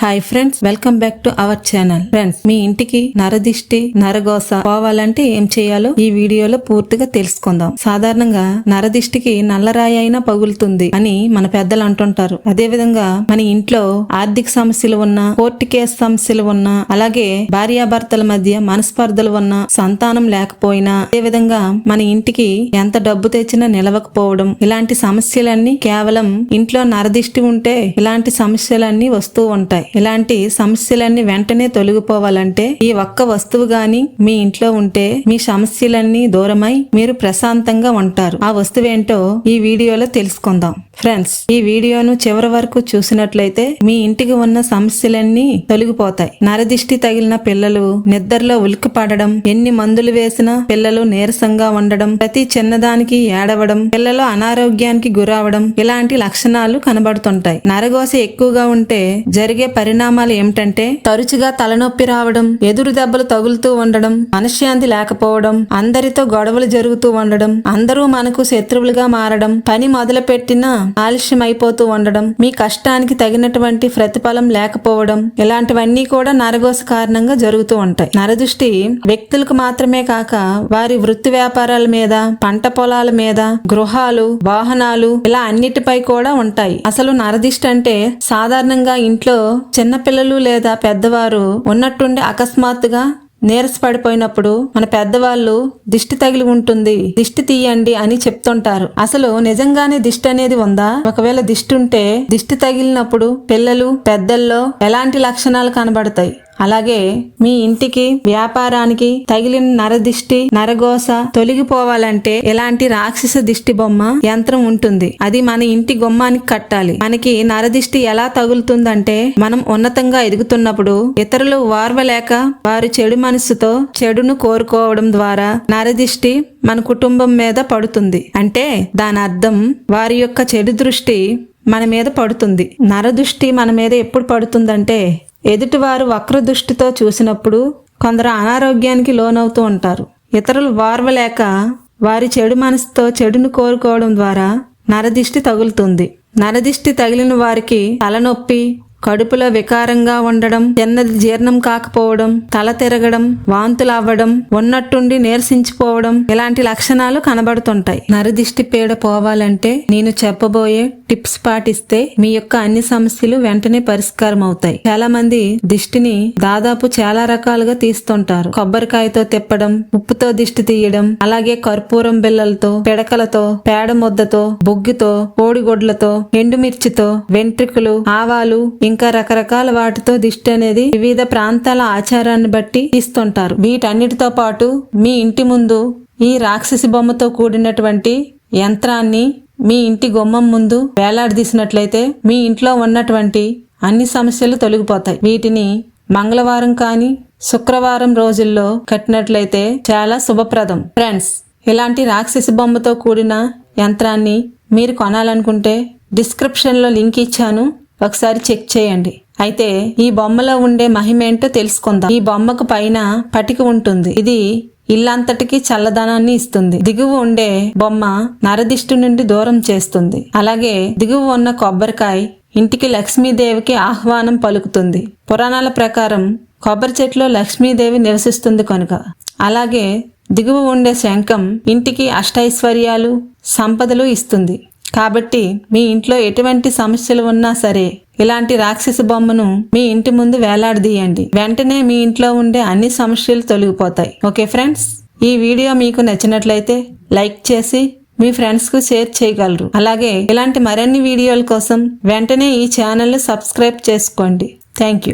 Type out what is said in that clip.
Hi friends welcome back to our channel friends మీ ఇంటికి నరదిష్టి నరగోస పోవాలంటే ఏం చేయాలో ఈ వీడియోలో పూర్తిగా తెలుసుకుందాం. సాధారణంగా నరదిష్టికి నల్లరాయి అయినా పగులుతుంది అని మన పెద్దలు అంటుంటారు. అదే విధంగా మన ఇంట్లో ఆర్థిక సమస్యలు ఉన్నా కోర్టు కేసు సమస్యలు ఉన్నా అలాగే భార్యాభర్తల మధ్య మనస్పర్ధలు ఉన్నా సంతానం లేకపోయినా అదే విధంగా మన ఇంటికి ఎంత డబ్బు తెచ్చినా నిలవకపోవడం ఇలాంటి సమస్యలన్నీ కేవలం ఇంట్లో నరదిష్టి ఉంటే ఇలాంటి సమస్యలన్నీ వస్తూ ఉంటాయి. ఇలాంటి సమస్యలన్నీ వెంటనే తొలగిపోవాలంటే ఈ ఒక్క వస్తువు గాని మీ ఇంట్లో ఉంటే మీ సమస్యలన్నీ దూరమై మీరు ప్రశాంతంగా ఉంటారు. ఆ వస్తువు ఏంటో ఈ వీడియోలో తెలుసుకుందాం. ఫ్రెండ్స్ ఈ వీడియోను చివరి వరకు చూసినట్లయితే మీ ఇంటికి ఉన్న సమస్యలన్నీ తొలగిపోతాయి. నరదిష్టి తగిలిన పిల్లలు నిద్రలో ఉలిక్కి పడడం ఎన్ని మందులు వేసినా పిల్లలు నీరసంగా ఉండడం ప్రతి చిన్నదానికి ఏడవడం పిల్లలు అనారోగ్యానికి గురవడం ఇలాంటి లక్షణాలు కనబడుతుంటాయి. నరగోస ఎక్కువగా ఉంటే జరిగే పరిణామాలు ఏమిటంటే తరచుగా తలనొప్పి రావడం ఎదురు దెబ్బలు తగులుతూ ఉండడం మనశ్శాంతి లేకపోవడం అందరితో గొడవలు జరుగుతూ ఉండడం అందరూ మనకు శత్రువులుగా మారడం పని మొదలు పెట్టినా ఆలస్యం అయిపోతూ ఉండడం మీ కష్టానికి తగినటువంటి ప్రతిఫలం లేకపోవడం ఇలాంటివన్నీ కూడా నరగోస కారణంగా జరుగుతూ ఉంటాయి. నరదృష్టి వ్యక్తులకు మాత్రమే కాక వారి వృత్తి వ్యాపారాల మీద పంట పొలాల మీద గృహాలు వాహనాలు ఇలా అన్నిటిపై కూడా ఉంటాయి. అసలు నరదిష్టి అంటే సాధారణంగా ఇంట్లో చిన్నపిల్లలు లేదా పెద్దవారు ఉన్నట్టుండి అకస్మాత్తుగా నీరసపడిపోయినప్పుడు మన పెద్దవాళ్ళు దిష్టి తగిలి ఉంటుంది. దిష్టి తీయండి అని చెప్తుంటారు. అసలు నిజంగానే దిష్టి అనేది ఉందా? ఒకవేళ దిష్టి ఉంటే దిష్టి తగిలినప్పుడు పిల్లలు పెద్దల్లో ఎలాంటి లక్షణాలు కనబడతాయి? అలాగే మీ ఇంటికి వ్యాపారానికి తగిలిన నరదిష్టి నరగోస తొలగిపోవాలంటే ఎలాంటి రాక్షస దిష్టి బొమ్మ యంత్రం ఉంటుంది. అది మన ఇంటి గుమ్మానికి కట్టాలి. మనకి నరదిష్టి ఎలా తగులుతుందంటే మనం ఉన్నతంగా ఎదుగుతున్నప్పుడు ఇతరులు వార్వలేక వారి చెడు మనసుతో చెడును కోరుకోవడం ద్వారా నరదిష్టి మన కుటుంబం మీద పడుతుంది. అంటే దాని అర్థం వారి యొక్క చెడు దృష్టి మన మీద పడుతుంది. నరదృష్టి మన మీద ఎప్పుడు పడుతుందంటే ఎదుటివారు వక్ర దృష్టితో చూసినప్పుడు కొందరు అనారోగ్యానికి లోనవుతూ ఉంటారు. ఇతరులు వార్వలేక వారి చెడు మనసుతో చెడును కోరుకోవడం ద్వారా నరదిష్టి తగులుతుంది. నరదిష్టి తగిలిన వారికి తలనొప్పి కడుపులో వికారంగా ఉండడం తిన్నది జీర్ణం కాకపోవడం తల తిరగడం వాంతులు అవ్వడం ఉన్నట్టుండి నీరసించిపోవడం ఇలాంటి లక్షణాలు కనబడుతుంటాయి. నరదిష్టి పీడ పోవాలంటే నేను చెప్పబోయే టిప్స్ పాటిస్తే మీ యొక్క అన్ని సమస్యలు వెంటనే పరిష్కారం అవుతాయి చాలా మంది దిష్టిని దాదాపు చాలా రకాలుగా తీస్తుంటారు. కొబ్బరికాయతో తిప్పడం ఉప్పుతో దిష్టి తీయడం అలాగే కర్పూరం బిల్లలతో పిడకలతో పేడ ముద్దతో బొగ్గుతో కోడిగుడ్లతో ఎండుమిర్చితో వెంట్రుకలు ఆవాలు ఇంకా రకరకాల వాటితో దిష్టి అనేది వివిధ ప్రాంతాల ఆచారాన్ని బట్టి తీస్తుంటారు. వీటన్నిటితో పాటు మీ ఇంటి ముందు ఈ రాక్షసి బొమ్మతో కూడినటువంటి యంత్రాన్ని మీ ఇంటి గుమ్మం ముందు వేలాడదీసినట్లయితే మీ ఇంట్లో ఉన్నటువంటి అన్ని సమస్యలు తొలగిపోతాయి. వీటిని మంగళవారం కానీ శుక్రవారం రోజుల్లో కట్టినట్లయితే చాలా శుభప్రదం. ఫ్రెండ్స్ ఇలాంటి రాక్షసి బొమ్మతో కూడిన యంత్రాన్ని మీరు కొనాలనుకుంటే డిస్క్రిప్షన్లో లింక్ ఇచ్చాను. ఒకసారి చెక్ చేయండి. అయితే ఈ బొమ్మలో ఉండే మహిమేంటో తెలుసుకుందాం. ఈ బొమ్మకు పైన పటిక ఉంటుంది. ఇది ఇల్లంతటికి చల్లదనాన్ని ఇస్తుంది. దిగువ ఉండే బొమ్మ నరదిష్టి నుండి దూరం చేస్తుంది. అలాగే దిగువ ఉన్న కొబ్బరికాయ ఇంటికి లక్ష్మీదేవికి ఆహ్వానం పలుకుతుంది. పురాణాల ప్రకారం కొబ్బరి చెట్లో లక్ష్మీదేవి నివసిస్తుంది కనుక. అలాగే దిగువ ఉండే శంఖం ఇంటికి అష్టైశ్వర్యాలు సంపదలు ఇస్తుంది. కాబట్టి మీ ఇంట్లో ఎటువంటి సమస్యలు ఉన్నా సరే ఇలాంటి రాక్షస బొమ్మను మీ ఇంటి ముందు వేలాడదీయండి. వెంటనే మీ ఇంట్లో ఉండే అన్ని సమస్యలు తొలగిపోతాయి. Okay friends? ఈ వీడియో మీకు నచ్చినట్లయితే లైక్ చేసి మీ ఫ్రెండ్స్కు షేర్ చేయగలరు. అలాగే ఇలాంటి మరిన్ని వీడియోల కోసం వెంటనే ఈ ఛానల్ని సబ్స్క్రైబ్ చేసుకోండి. Thank you